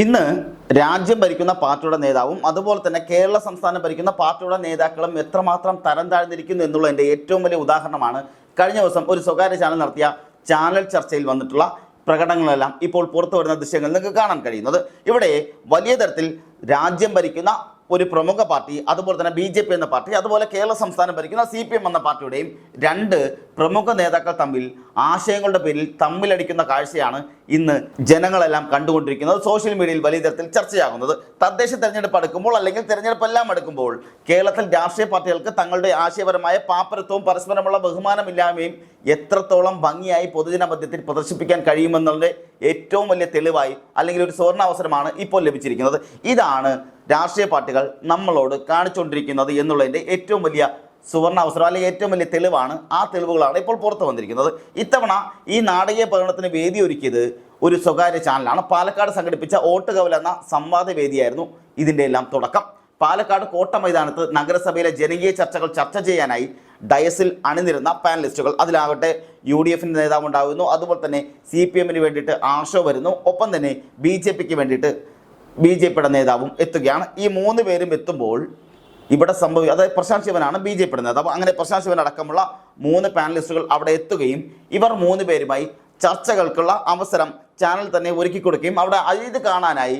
ഇന്ന് രാജ്യം ഭരിക്കുന്ന പാർട്ടിയുടെ നേതാവും അതുപോലെ തന്നെ കേരള സംസ്ഥാനം ഭരിക്കുന്ന പാർട്ടിയുടെ നേതാക്കളും എത്രമാത്രം തരം താഴ്ന്നിരിക്കുന്നു എന്നുള്ളതിന്റെ ഏറ്റവും വലിയ ഉദാഹരണമാണ്. കഴിഞ്ഞ ദിവസം ഒരു സ്വകാര്യ ചാനൽ നടത്തിയ ചാനൽ ചർച്ചയിൽ വന്നിട്ടുള്ള പ്രകടനങ്ങളെല്ലാം ഇപ്പോൾ പുറത്തു വരുന്ന ദൃശ്യങ്ങൾ നിങ്ങൾക്ക് കാണാൻ കഴിയുന്നത്. ഇവിടെ വലിയ തരത്തിൽ രാജ്യം ഭരിക്കുന്ന ഒരു പ്രമുഖ പാർട്ടി അതുപോലെ തന്നെ ബി എന്ന പാർട്ടി അതുപോലെ കേരള സംസ്ഥാനം ഭരിക്കുന്ന സി എന്ന പാർട്ടിയുടെയും രണ്ട് പ്രമുഖ നേതാക്കൾ തമ്മിൽ ആശയങ്ങളുടെ പേരിൽ തമ്മിലടിക്കുന്ന കാഴ്ചയാണ് ഇന്ന് ജനങ്ങളെല്ലാം കണ്ടുകൊണ്ടിരിക്കുന്നത്. സോഷ്യൽ മീഡിയയിൽ വലിയ തരത്തിൽ ചർച്ചയാകുന്നത്. തദ്ദേശ തെരഞ്ഞെടുപ്പ് അടുക്കുമ്പോൾ അല്ലെങ്കിൽ തെരഞ്ഞെടുപ്പ് എല്ലാം അടുക്കുമ്പോൾ കേരളത്തിൽ രാഷ്ട്രീയ പാർട്ടികൾക്ക് തങ്ങളുടെ ആശയപരമായ പാപ്പരത്വവും പരസ്പരമുള്ള ബഹുമാനമില്ലായ്മയും എത്രത്തോളം ഭംഗിയായി പൊതുജന മധ്യത്തിൽ പ്രദർശിപ്പിക്കാൻ കഴിയുമെന്നുള്ള ഏറ്റവും വലിയ തെളിവായി അല്ലെങ്കിൽ ഒരു സുവർണാവസരമാണ് ഇപ്പോൾ ലഭിച്ചിരിക്കുന്നത്. ഇതാണ് രാഷ്ട്രീയ പാർട്ടികൾ നമ്മളോട് കാണിച്ചുകൊണ്ടിരിക്കുന്നത് എന്നുള്ളതിന്റെ ഏറ്റവും വലിയ സുവർണ അവസരം അല്ലെങ്കിൽ ഏറ്റവും വലിയ തെളിവാണ് ആ തെളിവുകളാണ് ഇപ്പോൾ പുറത്തു വന്നിരിക്കുന്നത്. ഇത്തവണ ഈ നാടകീയ പ്രകടനത്തിന് വേദി ഒരുക്കിയത് ഒരു സ്വകാര്യ ചാനലാണ്. പാലക്കാട് സംഘടിപ്പിച്ച ഓട്ടുകവൽ എന്ന സംവാദ വേദിയായിരുന്നു ഇതിന്റെ എല്ലാം തുടക്കം. പാലക്കാട് കോട്ട മൈതാനത്ത് നഗരസഭയിലെ ജനകീയ ചർച്ചകൾ ചർച്ച ചെയ്യാനായി ഡയസിൽ അണിനിരുന്ന പാനലിസ്റ്റുകൾ. അതിലാകട്ടെ യു ഡി എഫിന്റെ നേതാവ് ഉണ്ടാകുന്നു അതുപോലെ തന്നെ സി പി എമ്മിന് വേണ്ടിയിട്ട് ആശോ വരുന്നു. ഒപ്പം തന്നെ ബി ജെ പിക്ക് വേണ്ടിയിട്ട് ബി ജെ പിയുടെ നേതാവും എത്തുകയാണ്. ഈ മൂന്ന് പേരും എത്തുമ്പോൾ ഇവിടെ സംഭവി അതായത് പ്രശാന്ത് ശിവനാണ് ബി ജെ പിയുടെ നേതാവ്. അങ്ങനെ പ്രശാന്ത് ശിവൻ അടക്കമുള്ള മൂന്ന് പാനലിസ്റ്റുകൾ അവിടെ എത്തുകയും ഇവർ മൂന്ന് പേരുമായി ചർച്ചകൾക്കുള്ള അവസരം ചാനൽ തന്നെ ഒരുക്കി കൊടുക്കുകയും അവിടെ ഇത് കാണാനായി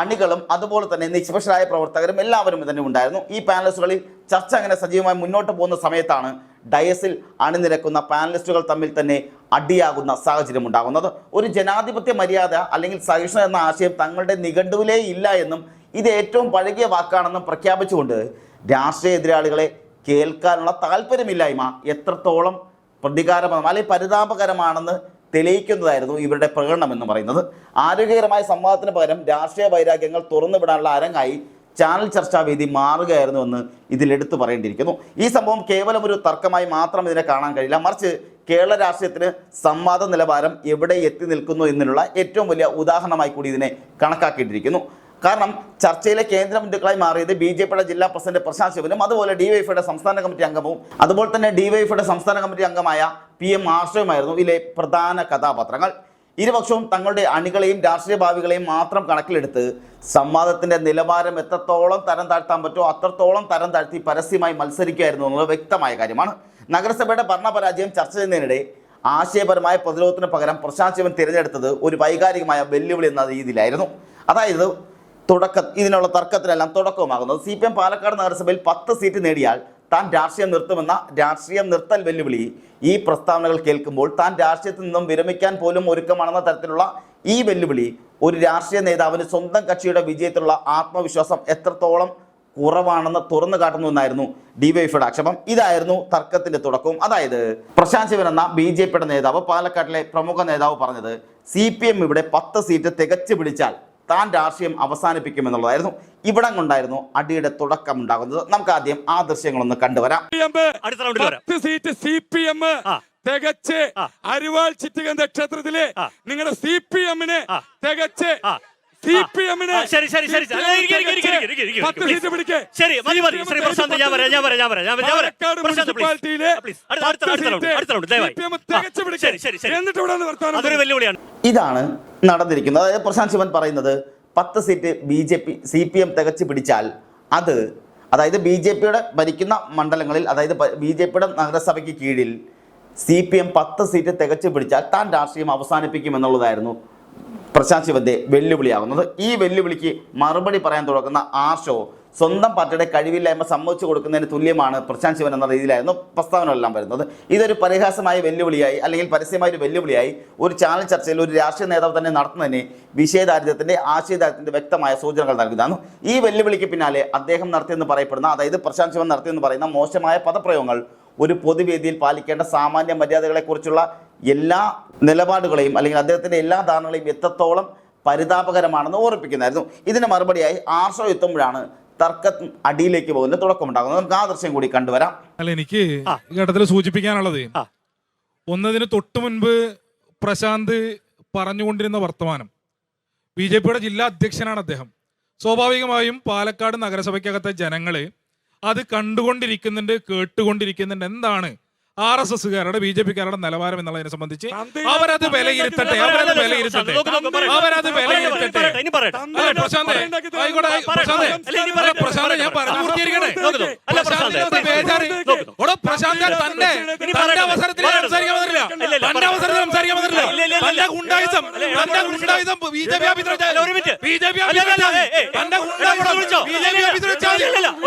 അണികളും അതുപോലെ തന്നെ നിഷ്പക്ഷരായ പ്രവർത്തകരും എല്ലാവരും തന്നെ ഉണ്ടായിരുന്നു. ഈ പാനലിസ്റ്റുകളിൽ ചർച്ച അങ്ങനെ സജീവമായി മുന്നോട്ട് പോകുന്ന സമയത്താണ് ഡയസിൽ അണിനിരക്കുന്ന പാനലിസ്റ്റുകൾ തമ്മിൽ തന്നെ അടിയാകുന്ന സാഹചര്യം ഉണ്ടാകുന്നത്. ഒരു ജനാധിപത്യ മര്യാദ അല്ലെങ്കിൽ സഹിഷ്ണു എന്ന ആശയം തങ്ങളുടെ നിഘണ്ടുവിലേ ഇല്ല എന്നും ഇത് ഏറ്റവും പഴകിയ വാക്കാണെന്നും പ്രഖ്യാപിച്ചുകൊണ്ട് രാഷ്ട്രീയ എതിരാളികളെ കേൾക്കാനുള്ള താല്പര്യമില്ലായ്മ എത്രത്തോളം പ്രതികാരപരം അല്ലെങ്കിൽ പരിതാപകരമാണെന്ന് തെളിയിക്കുന്നതായിരുന്നു ഇവരുടെ പ്രകടനം എന്ന് പറയുന്നത്. ആരോഗ്യകരമായ സംവാദത്തിന് പകരം രാഷ്ട്രീയ വൈരാഗ്യങ്ങൾ തുറന്നുവിടാനുള്ള അരങ്ങായി ചാനൽ ചർച്ചാവേദി മാറുകയായിരുന്നു എന്ന് ഇതിലെടുത്തു പറയേണ്ടിയിരിക്കുന്നു. ഈ സംഭവം കേവലം ഒരു തർക്കമായി മാത്രം ഇതിനെ കാണാൻ കഴിയില്ല. മറിച്ച് കേരള രാഷ്ട്രീയത്തിന് സംവാദ നിലവാരം എവിടെ എത്തി നിൽക്കുന്നു എന്നുള്ള ഏറ്റവും വലിയ ഉദാഹരണമായി കൂടി ഇതിനെ കണക്കാക്കിയിട്ടിരിക്കുന്നു. കാരണം ചർച്ചയിലെ കേന്ദ്ര ബിന്ദുക്കളായി മാറിയത് ബി ജെ പിയുടെ ജില്ലാ പ്രസിഡന്റ് പ്രശാന്ത് ശിവനും അതുപോലെ ഡിവൈഎഫ്ഐയുടെ സംസ്ഥാന കമ്മിറ്റി അംഗവും അതുപോലെ തന്നെ ഡിവൈഎഫ്ഐയുടെ സംസ്ഥാന കമ്മിറ്റി അംഗമായ പി എം ആശ്രയമായിരുന്നു ഇതിലെ പ്രധാന കഥാപാത്രങ്ങൾ. ഇരുപക്ഷവും തങ്ങളുടെ അണികളെയും രാഷ്ട്രീയ ഭാവികളെയും മാത്രം കണക്കിലെടുത്ത് സംവാദത്തിന്റെ നിലവാരം എത്രത്തോളം തരം താഴ്ത്താൻ പറ്റുമോ അത്രത്തോളം തരം താഴ്ത്തി പരസ്യമായി മത്സരിക്കുകയായിരുന്നു എന്നുള്ളത് വ്യക്തമായ കാര്യമാണ്. നഗരസഭയുടെ ഭരണപരാജയം ചർച്ച ചെയ്യുന്നതിനിടെ ആശയപരമായ പ്രതിരോധത്തിന് പകരം പ്രശാന്ത് ശിവൻ തിരഞ്ഞെടുത്തത് ഒരു വൈകാരികമായ വെല്ലുവിളി എന്ന രീതിയിലായിരുന്നു. അതായത് തുടക്ക ഇതിനുള്ള തർക്കത്തിനെല്ലാം തുടക്കമാകുന്നത് സി പി എം പാലക്കാട് നഗരസഭയിൽ പത്ത് സീറ്റ് നേടിയാൽ താൻ രാഷ്ട്രീയം നിർത്തുമെന്ന രാഷ്ട്രീയം നിർത്തൽ വെല്ലുവിളി ഈ പ്രസ്താവനകൾ കേൾക്കുമ്പോൾ താൻ രാഷ്ട്രീയത്തിൽ നിന്നും വിരമിക്കാൻ പോലും ഒരുക്കമാണെന്ന തരത്തിലുള്ള ഈ വെല്ലുവിളി ഒരു രാഷ്ട്രീയ നേതാവിന് സ്വന്തം കക്ഷിയുടെ വിജയത്തിലുള്ള ആത്മവിശ്വാസം എത്രത്തോളം കുറവാണെന്ന് തുറന്നു കാട്ടുന്നു എന്നായിരുന്നു ഡിവൈഫിയുടെ ആക്ഷേപം. ഇതായിരുന്നു തർക്കത്തിന്റെ തുടക്കവും അതായത് പ്രശാന്ത് ശിവൻ എന്ന ബി ജെ പിയുടെ നേതാവ് പാലക്കാട്ടിലെ പ്രമുഖ നേതാവ് പറഞ്ഞത് സി പി എം ഇവിടെ പത്ത് സീറ്റ് തികച്ചു പിടിച്ചാൽ താൻ രാഷ്ട്രീയം അവസാനിപ്പിക്കുമെന്നുള്ളതായിരുന്നു. ഇവിടം കൊണ്ടായിരുന്നു അടിയുടെ തുടക്കം ഉണ്ടാകുന്നത് നമുക്ക് ആദ്യം ആ ദൃശ്യങ്ങളൊന്ന് കണ്ടുവരാം. Seat C P M. തികച്ച് അരിവാൾ ചിറ്റകന്ത നക്ഷത്രത്തിലെ നിങ്ങളുടെ സി പി എമ്മിനെ തികച്ച് ശരി ശരി ശരി. പത്ത് സീറ്റ് പിടിക്കേ. ശരി മതി മതി. CPM ശ്രീ പ്രശാന്ത് ഞാൻ വരാം ഞാൻ വരാം ഞാൻ വരാം ഞാൻ വരാം, പ്രശാന്ത് അതൊരു. വെല്ലുവിളിയാണ്. ഇതാണ് നടന്നിരിക്കുന്നത്. അതായത് പ്രശാന്ത് ശിവൻ പറയുന്നത് പത്ത് seat B J P C P M തികച്ചു പിടിച്ചാൽ അത് അതായത് ബി ജെ പിയുടെ ഭരിക്കുന്ന മണ്ഡലങ്ങളിൽ അതായത് ബി ജെ പിയുടെ നഗരസഭയ്ക്ക് കീഴിൽ സി പി എം പത്ത് സീറ്റ് തികച്ചു പിടിച്ചാൽ താൻ രാഷ്ട്രീയം അവസാനിപ്പിക്കുമെന്നുള്ളതായിരുന്നു പ്രശാന്ത് ശിവന്റെ വെല്ലുവിളിയാകുന്നത് ഈ വെല്ലുവിളിക്ക് മറുപടി പറയാൻ തുടങ്ങുന്ന ആർഷോ സ്വന്തം പാർട്ടിയുടെ കഴിവില്ലായ്മ സമ്മതിച്ചു കൊടുക്കുന്നതിന് തുല്യമാണ് പ്രശാന്ത് ശിവൻ എന്ന രീതിയിലായിരുന്നു പ്രസ്താവനകളെല്ലാം വരുന്നത്. ഇതൊരു പരിഹാസമായ വെല്ലുവിളിയായി അല്ലെങ്കിൽ പരസ്യമായ ഒരു വെല്ലുവിളിയായി ഒരു ചാനൽ ചർച്ചയിൽ ഒരു രാഷ്ട്രീയ നേതാവ് തന്നെ നടത്തുന്നതിന് വിഷയദാരിദ്ര്യത്തിന്റെ ആശയദാരിദ്ര്യത്തിന്റെ വ്യക്തമായ സൂചനകൾ നൽകുന്നതാണ്. ഈ വെല്ലുവിളിക്ക് പിന്നാലെ അദ്ദേഹം നടത്തിയെന്ന് പറയപ്പെടുന്ന അതായത് പ്രശാന്ത് ശിവൻ നടത്തിയെന്ന് പറയുന്ന മോശമായ പദപ്രയോഗങ്ങൾ ഒരു പൊതുവേദിയിൽ പാലിക്കേണ്ട സാമാന്യ മര്യാദകളെക്കുറിച്ചുള്ള എല്ലാ നിലപാടുകളെയും അല്ലെങ്കിൽ അദ്ദേഹത്തിന്റെ എല്ലാ ധാരണകളെയും എത്രത്തോളം പരിതാപകരമാണെന്ന് ഓർപ്പിക്കുന്നതായിരുന്നു ഇതിന് മറുപടിയായി ആർഷോ എത്തുമ്പോഴാണ് തർക്കം അടിയിലേക്ക് പോകുന്ന തുടക്കമുണ്ടാകുന്നത്. നമുക്ക് ആ ദൃശ്യം കൂടി കണ്ടുവരാം. അല്ല എനിക്ക് ഈ ഘട്ടത്തിൽ സൂചിപ്പിക്കാനുള്ളത്. ഒന്നതിന് തൊട്ടു മുൻപ് പ്രശാന്ത് പറഞ്ഞുകൊണ്ടിരുന്ന വർത്തമാനം. ബി ജെ പിയുടെ ജില്ലാ അധ്യക്ഷനാണ് അദ്ദേഹം. സ്വാഭാവികമായും പാലക്കാട് നഗരസഭയ്ക്കകത്തെ ജനങ്ങൾ അത് കണ്ടുകൊണ്ടിരിക്കുന്നുണ്ട് കേട്ടുകൊണ്ടിരിക്കുന്നുണ്ട്. എന്താണ് ആർ എസ് എസ്സുകാരുടെ ബി ജെ പിക്കാരുടെ നിലവാരം എന്നുള്ളതിനെ സംബന്ധിച്ച് അവരത് വിലയിരുത്തട്ടെ അവരത് വിലയിരുത്തട്ടെ. അവരത് വിലയിരുത്തട്ടെ. അല്ല ആയിക്കോട്ടെ പ്രശാന്ത് പ്രശാന്തേ ഞാൻ പറഞ്ഞു. അല്ല, പ്രശാന്തേ, ബേജാറ്. പ്രശാന്ത് തന്റെ തന്റെ അവസരത്തിൽ. സംസാരിക്കാൻ പറ്റില്ല തന്റെ അവസരത്തിൽ സംസാരിക്കാൻ പറ്റില്ല. തന്റെ ഗുണ്ടായുധം തന്റെ B J P. B J P. തന്റെ ഗുണ്ടായുധം B J P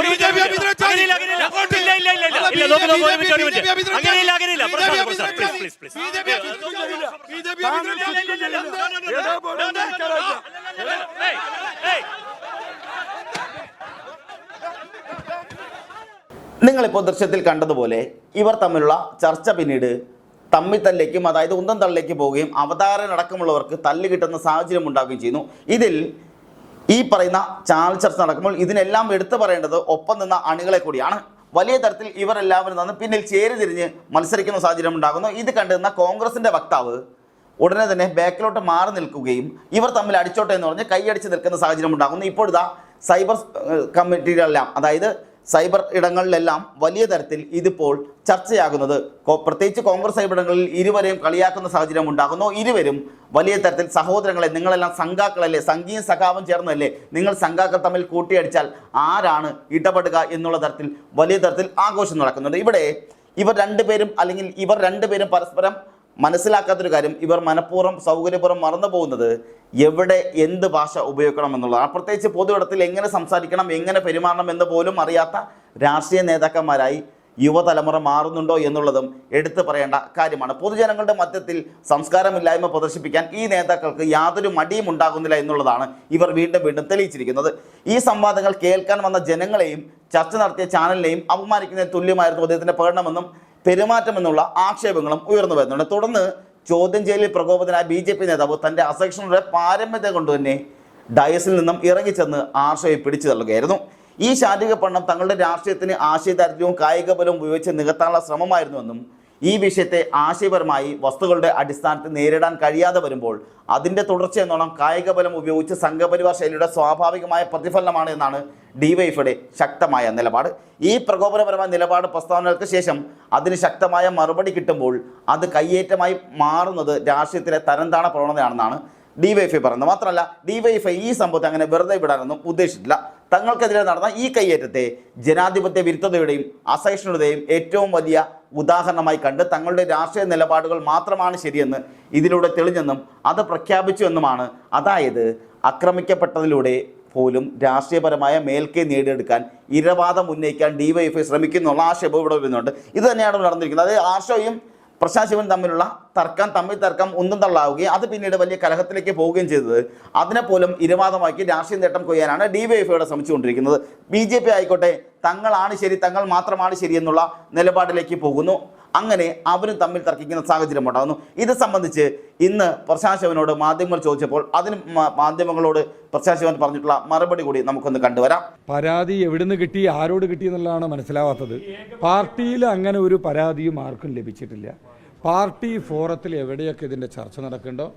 B J P ഓഫീസിൽ ഇപ്പോ. നിങ്ങളിപ്പോൾ ദൃശ്യത്തിൽ കണ്ടതുപോലെ ഇവർ തമ്മിലുള്ള ചർച്ച പിന്നീട് തമ്മിത്തല്ലേക്കും അതായത് ഉന്തം തള്ളിലേക്ക് പോവുകയും അവതാരനടക്കമുള്ളവർക്ക് തല്ല് കിട്ടുന്ന സാഹചര്യം ഉണ്ടാവുകയും ചെയ്യുന്നു. ഇതിൽ ഈ പറയുന്ന ചാനൽ ചർച്ച നടക്കുമ്പോൾ ഇതിനെല്ലാം എടുത്തു പറയേണ്ടത് ഒപ്പം നിന്ന അണികളെ കൂടിയാണ്. വലിയ തരത്തിൽ ഇവർ എല്ലാവരും നിന്ന് പിന്നിൽ ചേരിതിരിഞ്ഞ് മത്സരിക്കുന്ന സാഹചര്യം ഉണ്ടാകുന്നു. ഇത് കണ്ടുനിന്ന കോൺഗ്രസിന്റെ വക്താവ് ഉടനെ തന്നെ ബാക്കിലോട്ട് മാറി നിൽക്കുകയും ഇവർ തമ്മിൽ അടിച്ചോട്ടെ എന്ന് പറഞ്ഞ് കൈയടിച്ച് നിൽക്കുന്ന സാഹചര്യം ഉണ്ടാകുന്നു. ഇപ്പോഴിതാ സൈബർ കമ്മിറ്റികളെല്ലാം അതായത് സൈബർ ഇടങ്ങളിലെല്ലാം വലിയ തരത്തിൽ ഇതിപ്പോൾ ചർച്ചയാകുന്നത്. പ്രത്യേകിച്ച് കോൺഗ്രസ് സൈബർ ഇടങ്ങളിൽ ഇരുവരെയും കളിയാക്കുന്ന സാഹചര്യം ഉണ്ടാകുന്നു. ഇരുവരും വലിയ തരത്തിൽ സഹോദരങ്ങളെ നിങ്ങളെല്ലാം സംഘാക്കളല്ലേ? സംഘീയ സഖാവം ചേർന്നല്ലേ നിങ്ങൾ സംഘാക്കൾ തമ്മിൽ കൂട്ടിയടിച്ചാൽ ആരാണ് ഇടപെടുക എന്നുള്ള തരത്തിൽ വലിയ തരത്തിൽ ആഘോഷം നടക്കുന്നുണ്ട്. ഇവിടെ ഇവർ രണ്ടുപേരും അല്ലെങ്കിൽ ഇവർ രണ്ടുപേരും പരസ്പരം മനസ്സിലാക്കാത്തൊരു കാര്യം ഇവർ മനഃപൂർവം സൗകര്യപൂർവം മറന്നു പോകുന്നത് എവിടെ എന്ത് ഭാഷ ഉപയോഗിക്കണം എന്നുള്ളതാണ്. പ്രത്യേകിച്ച് പൊതുവിടത്തിൽ എങ്ങനെ സംസാരിക്കണം എങ്ങനെ പെരുമാറണം എന്ന് പോലും അറിയാത്ത രാഷ്ട്രീയ നേതാക്കന്മാരായി യുവതലമുറ മാറുന്നുണ്ടോ എന്നുള്ളതും എടുത്തു പറയേണ്ട കാര്യമാണ്. പൊതുജനങ്ങളുടെ മധ്യത്തിൽ സംസ്കാരമില്ലായ്മ പ്രദർശിപ്പിക്കാൻ ഈ നേതാക്കൾക്ക് യാതൊരു മടിയും ഉണ്ടാകുന്നില്ല എന്നുള്ളതാണ് ഇവർ വീണ്ടും വീണ്ടും തെളിയിച്ചിരിക്കുന്നത്. ഈ സംവാദങ്ങൾ കേൾക്കാൻ വന്ന ജനങ്ങളെയും ചർച്ച നടത്തിയ ചാനലിനെയും അപമാനിക്കുന്നതിന് തുല്യമായിരുന്നു അദ്ദേഹത്തിന്റെ പ്രകടനമെന്നും പെരുമാറ്റമെന്നുള്ള ആക്ഷേപങ്ങളും ഉയർന്നു വരുന്നുണ്ട്. തുടർന്ന് ചോദ്യം ചെയ്യലിൽ പ്രകോപിതനായ ബി ജെ പി നേതാവ് തന്റെ അസഹിഷ്ണുടെ പാരമ്പര്യത്തെ കൊണ്ട് തന്നെ ഡയസിൽ നിന്നും ഇറങ്ങിച്ചെന്ന് ആർഷയെ പിടിച്ചു തള്ളുകയായിരുന്നു. ഈ ശാരീരിക പഠനം തങ്ങളുടെ രാഷ്ട്രീയത്തിന് ആശയദാരിദ്ര്യവും കായിക ബലവും ഉപയോഗിച്ച് നികത്താനുള്ള ശ്രമമായിരുന്നുവെന്നും ഈ വിഷയത്തെ ആശയപരമായി വസ്തുക്കളുടെ അടിസ്ഥാനത്തിൽ നേരിടാൻ കഴിയാതെ വരുമ്പോൾ അതിന്റെ തുടർച്ച എന്നോണം കായിക ബലം ഉപയോഗിച്ച് സംഘപരിവാർ ശൈലിയുടെ സ്വാഭാവികമായ പ്രതിഫലനമാണ് എന്നാണ് ഡിവൈഫയുടെ ശക്തമായ നിലപാട്. ഈ പ്രകോപനപരമായ നിലപാട് പ്രസ്താവനകൾക്ക് ശേഷം അതിന് ശക്തമായ മറുപടി കിട്ടുമ്പോൾ അത് കയ്യേറ്റമായി മാറുന്നത് രാഷ്ട്രീയത്തിലെ തരംതാണ പ്രവണതയാണെന്നാണ് ഡിവൈഎഫ്ഐ പറയുന്നത്. മാത്രമല്ല ഡിവൈഎഫ്ഐ ഈ സംഭവത്തെ അങ്ങനെ വെറുതെ വിടാനൊന്നും ഉദ്ദേശിച്ചിട്ടില്ല. തങ്ങൾക്കെതിരെ നടന്ന ഈ കയ്യേറ്റത്തെ ജനാധിപത്യ വിരുദ്ധതയുടെയും അസഹിഷ്ണുതയും ഏറ്റവും വലിയ ഉദാഹരണമായി കണ്ട് തങ്ങളുടെ രാഷ്ട്രീയ നിലപാടുകൾ മാത്രമാണ് ശരിയെന്ന് ഇതിലൂടെ തെളിഞ്ഞെന്നും അത് പ്രഖ്യാപിച്ചു എന്നുമാണ്. അതായത് ആക്രമിക്കപ്പെട്ടതിലൂടെ പോലും രാഷ്ട്രീയപരമായ മേൽക്കൈ നേടിയെടുക്കാൻ ഇരവാദം ഉന്നയിക്കാൻ ഡിവൈഎഫ്ഐ ശ്രമിക്കുന്നുള്ള ആക്ഷേപം ഇവിടെ വരുന്നുണ്ട്. ഇത് തന്നെയാണ് നടന്നിരിക്കുന്നത്. അതായത് ആർഷോയും പ്രശാന്ത് ശിവൻ തമ്മിലുള്ള തർക്കം തമ്മിൽ തർക്കം ഒന്നും തള്ളാവുകയും അത് പിന്നീട് വലിയ കലഹത്തിലേക്ക് പോവുകയും ചെയ്തത് അതിനെ പോലും ഇരവാദമാക്കി രാഷ്ട്രീയ നേട്ടം കൊയ്യാനാണ് ഡിവൈഎഫ്ഐയുടെ ശ്രമിച്ചുകൊണ്ടിരിക്കുന്നത്. ബി ജെ പി ആയിക്കോട്ടെ തങ്ങളാണ് ശരി തങ്ങൾ മാത്രമാണ് ശരി എന്നുള്ള നിലപാടിലേക്ക് പോകുന്നു. അങ്ങനെ അവരും തമ്മിൽ തർക്കിക്കുന്ന സാഹചര്യം ഉണ്ടാകുന്നു. ഇത് സംബന്ധിച്ച് ഇന്ന് പ്രശാന്ത് ശിവനോട് മാധ്യമങ്ങൾ ചോദിച്ചപ്പോൾ അതിന് മാധ്യമങ്ങളോട് പ്രശാന്ത് ശിവൻ പറഞ്ഞിട്ടുള്ള മറുപടി കൂടി നമുക്കൊന്ന് കണ്ടുവരാം. പരാതി എവിടുന്ന് കിട്ടി ആരോട് കിട്ടി എന്നുള്ളതാണ് മനസ്സിലാവാത്തത്. പാർട്ടിയിൽ അങ്ങനെ ഒരു പരാതിയും ആർക്കും ലഭിച്ചിട്ടില്ല. പാർട്ടി ഫോറത്തിൽ എവിടെയൊക്കെ ഇതിന്റെ ചർച്ച നടക്കുന്നുണ്ടോ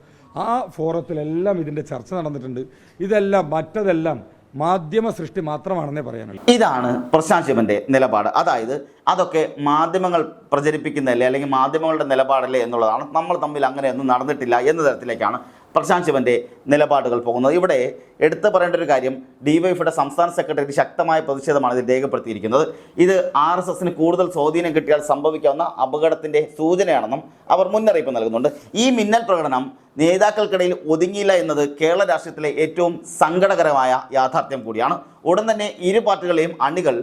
ആ ഫോറത്തിലെല്ലാം ഇതിന്റെ ചർച്ച നടന്നിട്ടുണ്ട്. ഇതെല്ലാം മറ്റതെല്ലാം മാധ്യമ സൃഷ്ടി മാത്രമാണെന്നേ പറയാനുള്ളൂ. ഇതാണ് പ്രശാന്ത് ശിവന്റെ നിലപാട്. അതായത് അതൊക്കെ മാധ്യമങ്ങൾ പ്രചരിപ്പിക്കുന്നതല്ലേ അല്ലെങ്കിൽ മാധ്യമങ്ങളുടെ നിലപാടല്ലേ എന്നുള്ളതാണ്. നമ്മൾ തമ്മിൽ അങ്ങനെയൊന്നും നടന്നിട്ടില്ല എന്ന തരത്തിലേക്കാണ് പ്രശാന്ത് ശിവന്റെ നിലപാടുകൾ പോകുന്നത്. ഇവിടെ എടുത്തു പറയേണ്ട ഒരു കാര്യം ഡിവൈഫിയുടെ സംസ്ഥാന സെക്രട്ടറി ശക്തമായ പ്രതിഷേധമാണ് ഇത് രേഖപ്പെടുത്തിയിരിക്കുന്നത്. ഇത് ആർ എസ് എസിന് കൂടുതൽ സ്വാധീനം കിട്ടിയാൽ സംഭവിക്കാവുന്ന അപകടത്തിന്റെ സൂചനയാണെന്നും അവർ മുന്നറിയിപ്പ് നൽകുന്നുണ്ട്. ഈ മിന്നൽ പ്രകടനം നേതാക്കൾക്കിടയിൽ ഒതുങ്ങിയില്ല എന്നത് കേരള രാഷ്ട്രീയത്തിലെ ഏറ്റവും സങ്കടകരമായ യാഥാർത്ഥ്യം കൂടിയാണ്. ഉടൻ തന്നെ ഇരു പാർട്ടികളെയും അണികൾ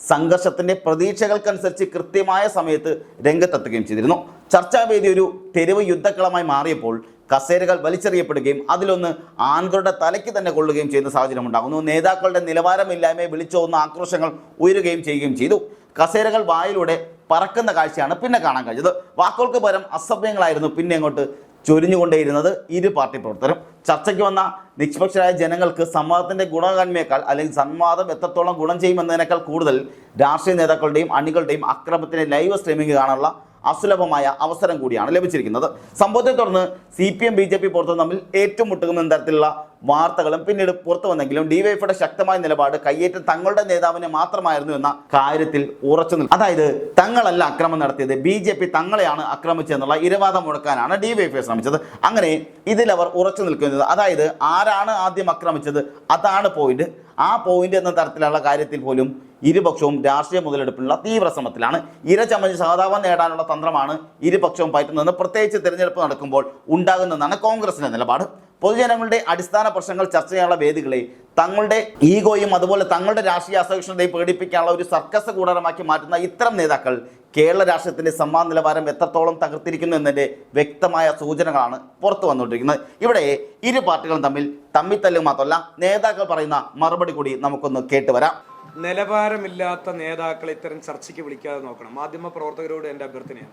സംഘർഷത്തിന്റെ പ്രതീക്ഷകൾക്കനുസരിച്ച് കൃത്യമായ സമയത്ത് രംഗത്തെത്തുകയും ചെയ്തിരുന്നു. ചർച്ചാവേദി ഒരു തെരുവ് യുദ്ധക്കളമായി മാറിയപ്പോൾ കസേരകൾ വലിച്ചെറിയപ്പെടുകയും അതിലൊന്ന് ആൺകളുടെ തലയ്ക്ക് തന്നെ കൊള്ളുകയും ചെയ്യുന്ന സാഹചര്യം ഉണ്ടാകുന്നു. നേതാക്കളുടെ നിലവാരമില്ലായ്മയെ വിളിച്ചോന്ന ആക്രോശങ്ങൾ ഉയരുകയും ചെയ്യുകയും ചെയ്തു. കസേരകൾ വായിലൂടെ പറക്കുന്ന കാഴ്ചയാണ് പിന്നെ കാണാൻ കഴിഞ്ഞത്. വാക്കുകൾക്ക് പരം അസഭ്യങ്ങളായിരുന്നു പിന്നെ അങ്ങോട്ട് ചൊരിഞ്ഞുകൊണ്ടേയിരുന്നത് ഇരു പാർട്ടി പ്രവർത്തകരും. ചർച്ചയ്ക്ക് വന്ന നിഷ്പക്ഷരായ ജനങ്ങൾക്ക് സംവാദത്തിന്റെ ഗുണകാന്മയേക്കാൾ അല്ലെങ്കിൽ സംവാദം എത്രത്തോളം ഗുണം ചെയ്യുമെന്നതിനേക്കാൾ കൂടുതൽ രാഷ്ട്രീയ നേതാക്കളുടെയും അണികളുടെയും അക്രമത്തിന്റെ ലൈവ് സ്ട്രീമിംഗ് കാണാനുള്ള അസുലഭമായ അവസരം കൂടിയാണ് ലഭിച്ചിരിക്കുന്നത്. സംഭവത്തെ തുടർന്ന് C P M B J P പുറത്തു തമ്മിൽ ഏറ്റവും മുട്ടുകുന്ന തരത്തിലുള്ള വാർത്തകളും പിന്നീട് പുറത്തു വന്നെങ്കിലും ഡിവൈഎഫിയുടെ ശക്തമായ നിലപാട് കയ്യേറ്റം തങ്ങളുടെ നേതാവിനെ മാത്രമായിരുന്നു എന്ന കാര്യത്തിൽ ഉറച്ചു നിൽക്കും. അതായത് തങ്ങളല്ല അക്രമം നടത്തിയത് ബി ജെ പി തങ്ങളെയാണ് ആക്രമിച്ചതെന്നുള്ള ഇരവാദം മുഴക്കാനാണ് ഡിവൈഎഫ് ശ്രമിച്ചത്. അങ്ങനെ ഇതിലവർ ഉറച്ചു നിൽക്കുന്നത് അതായത് ആരാണ് ആദ്യം ആക്രമിച്ചത് അതാണ് പോയിന്റ് ആ പോയിന്റ് എന്ന തരത്തിലുള്ള കാര്യത്തിൽ പോലും ഇരുപക്ഷവും രാഷ്ട്രീയ മുതലെടുപ്പിനുള്ള തീവ്ര ശ്രമത്തിലാണ്. ഇര ചമഞ്ഞ് സഹതാപം നേടാനുള്ള തന്ത്രമാണ് ഇരുപക്ഷവും പയറ്റുന്നതെന്ന് പ്രത്യേകിച്ച് തിരഞ്ഞെടുപ്പ് നടക്കുമ്പോൾ ഉണ്ടാകുന്നതെന്നാണ് കോൺഗ്രസിന്റെ നിലപാട്. പൊതുജനങ്ങളുടെ അടിസ്ഥാന പ്രശ്നങ്ങൾ ചർച്ച ചെയ്യാനുള്ള വേദികളെ തങ്ങളുടെ ഈഗോയും അതുപോലെ തങ്ങളുടെ രാഷ്ട്രീയ അസഹിഷ്ണുതയും പേടിപ്പിക്കാനുള്ള ഒരു സർക്കസ് കൂടാരമാക്കി മാറ്റുന്ന ഇത്തരം നേതാക്കൾ കേരള രാഷ്ട്രീയത്തിന്റെ സമ്മാന നിലവാരം എത്രത്തോളം തകർത്തിരിക്കുന്നു എന്നതിന്റെ വ്യക്തമായ സൂചനകളാണ് പുറത്തു വന്നുകൊണ്ടിരിക്കുന്നത്. ഇവിടെ ഇരു പാർട്ടികളും തമ്മിൽ തമ്മിത്തല്ല് മാത്രമല്ല നേതാക്കൾ പറയുന്ന മറുപടി കൂടി നമുക്കൊന്ന് കേട്ടുവരാം. നിലവാരമില്ലാത്ത നേതാക്കളെ ഇത്തരം ചർച്ചയ്ക്ക് വിളിക്കാതെ നോക്കണം. മാധ്യമ പ്രവർത്തകരോട് എന്റെ അഭ്യർത്ഥനയാണ്.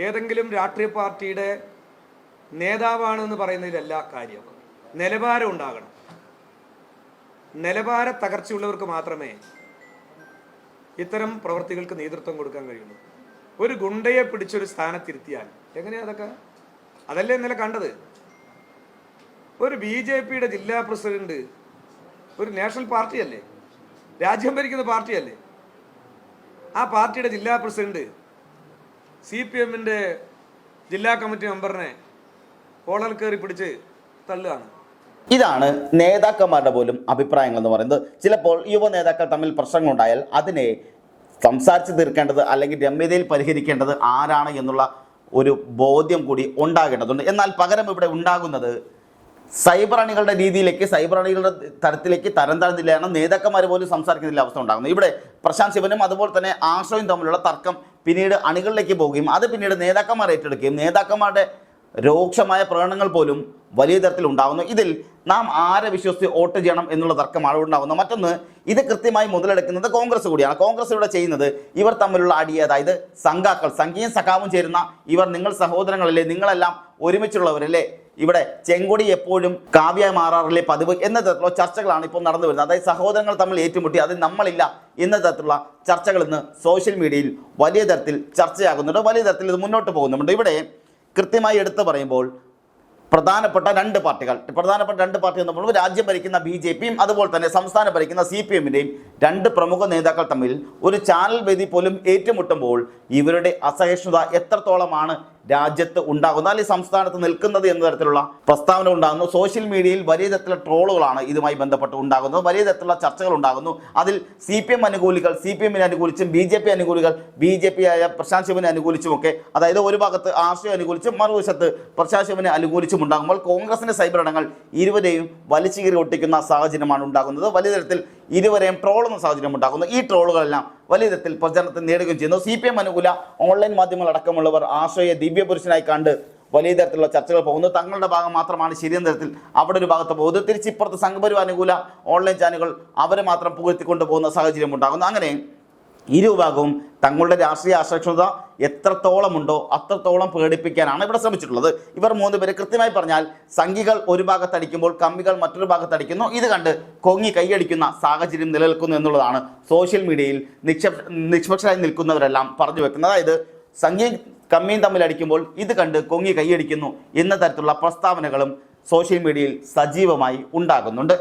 ഏതെങ്കിലും രാഷ്ട്രീയ പാർട്ടിയുടെ നേതാവാണെന്ന് പറയുന്നതിലല്ല കാര്യം നിലവാരം ഉണ്ടാകണം. നിലവാര തകർച്ചയുള്ളവർക്ക് മാത്രമേ ഇത്തരം പ്രവർത്തികൾക്ക് നേതൃത്വം കൊടുക്കാൻ കഴിയുള്ളൂ. ഒരു ഗുണ്ടയെ പിടിച്ചൊരു സ്ഥാനത്തിരുത്തിയാൽ എങ്ങനെയാ അതൊക്കെ? അതല്ലേ ഇന്നലെ കണ്ടത്? ഒരു ബി ജെ പിയുടെ ജില്ലാ പ്രസിഡന്റ് ഒരു നാഷണൽ പാർട്ടിയല്ലേ? രാജ്യം ഭരിക്കുന്ന പാർട്ടിയല്ലേ? ആ പാർട്ടിയുടെ ജില്ലാ പ്രസിഡന്റ് സി പി എമ്മിന്റെ ജില്ലാ കമ്മിറ്റി മെമ്പറിനെ കോളർ കയറി പിടിച്ച് തള്ളുകയാണ് ഇതാണ് നേതാക്കന്മാരുടെ പോലും അഭിപ്രായങ്ങൾ എന്ന് പറയുന്നത്. ചിലപ്പോൾ യുവ നേതാക്കൾ തമ്മിൽ പ്രശ്നങ്ങളുണ്ടായാൽ അതിനെ സംസാരിച്ച് തീർക്കേണ്ടത് അല്ലെങ്കിൽ രമ്യതയിൽ പരിഹരിക്കേണ്ടത് ആരാണ് എന്നുള്ള ഒരു ബോധ്യം കൂടി ഉണ്ടാകേണ്ടതുണ്ട്. എന്നാൽ പകരം ഇവിടെ ഉണ്ടാകുന്നത് സൈബർ അണികളുടെ രീതിയിലേക്ക് സൈബർ അണികളുടെ തരത്തിലേക്ക് തരം താഴ്ന്നില്ലാണ് നേതാക്കന്മാർ പോലും സംസാരിക്കുന്നില്ല അവസ്ഥ ഉണ്ടാകുന്നത് ഇവിടെ പ്രശാന്ത് ശിവനും അതുപോലെ തന്നെ ആശ്രയും തമ്മിലുള്ള തർക്കം പിന്നീട് അണികളിലേക്ക് പോവുകയും അത് പിന്നീട് നേതാക്കന്മാർ ഏറ്റെടുക്കുകയും നേതാക്കന്മാരുടെ രൂക്ഷമായ പ്രകടനങ്ങൾ പോലും വലിയ തരത്തിൽ ഉണ്ടാകുന്നു ഇതിൽ നാം ആരെ വിശ്വസിച്ച് വോട്ട് ചെയ്യണം എന്നുള്ള തർക്കമാണ് ഉണ്ടാകുന്നത് മറ്റൊന്ന് ഇത് കൃത്യമായി മുതലെടുക്കുന്നത് കോൺഗ്രസ് കൂടിയാണ്. കോൺഗ്രസ് ഇവിടെ ചെയ്യുന്നത് ഇവർ തമ്മിലുള്ള അടി അതായത് സംഘാക്കൾ സംഘീയം സഖാവും ചേരുന്ന ഇവർ നിങ്ങൾ സഹോദരങ്ങളല്ലേ നിങ്ങളെല്ലാം ഒരുമിച്ചുള്ളവരല്ലേ? ഇവിടെ ചെങ്കൊടി എപ്പോഴും കാവ്യായി മാറാറില്ലേ പതിവ് എന്ന തരത്തിലുള്ള ചർച്ചകളാണ് ഇപ്പോൾ നടന്നു വരുന്നത്. അതായത് സഹോദരങ്ങൾ തമ്മിൽ ഏറ്റുമുട്ടി അത് നമ്മളില്ല എന്ന തരത്തിലുള്ള ചർച്ചകൾ ഇന്ന് സോഷ്യൽ മീഡിയയിൽ വലിയ തരത്തിൽ ചർച്ചയാകുന്നുണ്ട്. വലിയ തരത്തിൽ ഇത് മുന്നോട്ട് പോകുന്നുണ്ട് ഇവിടെ കൃത്യമായി എടുത്തു പറയുമ്പോൾ പ്രധാനപ്പെട്ട രണ്ട് പാർട്ടികൾ പ്രധാനപ്പെട്ട രണ്ട് പാർട്ടി എന്ന് പറയുമ്പോൾ രാജ്യം ഭരിക്കുന്ന ബി ജെ പിയും അതുപോലെ തന്നെ സംസ്ഥാനം ഭരിക്കുന്ന സി പി എമ്മിന്റെയും രണ്ട് പ്രമുഖ നേതാക്കൾ തമ്മിൽ ഒരു ചാനൽ വേദി പോലും ഏറ്റുമുട്ടുമ്പോൾ ഇവരുടെ അസഹിഷ്ണുത എത്രത്തോളമാണ് രാജ്യത്ത് ഉണ്ടാകുന്നത്? അല്ലെങ്കിൽ സംസ്ഥാനത്ത് നിൽക്കുന്നത് എന്ന തരത്തിലുള്ള പ്രസ്താവന ഉണ്ടാകുന്നു. സോഷ്യൽ മീഡിയയിൽ വലിയ തരത്തിലുള്ള ട്രോളുകളാണ് ഇതുമായി ബന്ധപ്പെട്ട് ഉണ്ടാകുന്നത്. വലിയ തരത്തിലുള്ള ചർച്ചകൾ ഉണ്ടാകുന്നു. അതിൽ സി പി എം അനുകൂലികൾ സി പി എമ്മിനെ അനുകൂലിച്ചും ബി ജെ പി അനുകൂലികൾ ബി ജെ പി ആയ പ്രശാന്ത് ശിവനെ അനുകൂലിച്ചുമൊക്കെ അതായത് ഒരു ഭാഗത്ത് ആർഷയെ അനുകൂലിച്ചും മറുവശത്ത് പ്രശാന്ത് ശിവനെ അനുകൂലിച്ചും ഉണ്ടാകുമ്പോൾ കോൺഗ്രസിന്റെ സൈബർ ഇടങ്ങൾ ഇരുവരെയും വലിച്ചു കീറി ഒട്ടിക്കുന്ന സാഹചര്യമാണ് ഉണ്ടാകുന്നത്. വലിയ തരത്തിൽ ഇരുവരെയും ട്രോളുന്ന സാഹചര്യം ഉണ്ടാക്കുന്നു. ഈ ട്രോളുകളെല്ലാം വലിയ തരത്തിൽ പ്രചരണത്തിൽ നേടുകയും ചെയ്യുന്നു. സി പി എം അനുകൂല ഓൺലൈൻ മാധ്യമങ്ങൾ അടക്കമുള്ളവർ ആശ്രയെ ദിവ്യപുരുഷനായി കണ്ട് വലിയ തരത്തിലുള്ള ചർച്ചകൾ പോകുന്നു. തങ്ങളുടെ ഭാഗം മാത്രമാണ് ശരിയെന്ന തരത്തിൽ അവിടെ ഒരു ഭാഗത്ത് പോകുന്നത്. തിരിച്ചിപ്പുറത്ത് സംഘപരിവാനുകൂല ഓൺലൈൻ ചാനലുകൾ അവരെ മാത്രം പുകഴ്ത്തിക്കൊണ്ട് പോകുന്ന സാഹചര്യം ഉണ്ടാകുന്നു. അങ്ങനെ ഇരുവിഭാഗവും തങ്ങളുടെ രാഷ്ട്രീയ അസഹിഷ്ണുത എത്രത്തോളമുണ്ടോ അത്രത്തോളം പേടിപ്പിക്കാനാണ് ഇവിടെ ശ്രമിച്ചിട്ടുള്ളത്. ഇവർ മൂന്ന് പേര് കൃത്യമായി പറഞ്ഞാൽ സംഘികൾ ഒരു ഭാഗത്തടിക്കുമ്പോൾ കമ്മികൾ മറ്റൊരു ഭാഗത്തടിക്കുന്നു ഇത് കണ്ട് കൊങ്ങി കൈയടിക്കുന്ന സാഹചര്യം നിലനിൽക്കുന്നു എന്നുള്ളതാണ് സോഷ്യൽ മീഡിയയിൽ നിക്ഷപ് നിഷ്പക്ഷരായി നിൽക്കുന്നവരെല്ലാം പറഞ്ഞു വെക്കുന്നത്. അതായത് സംഘി കമ്മിയും തമ്മിൽ അടിക്കുമ്പോൾ ഇത് കണ്ട് കൊങ്ങി കൈയടിക്കുന്നു എന്ന തരത്തിലുള്ള പ്രസ്താവനകളും സോഷ്യൽ മീഡിയയിൽ സജീവമായി ഉണ്ടാകുന്നുണ്ട്.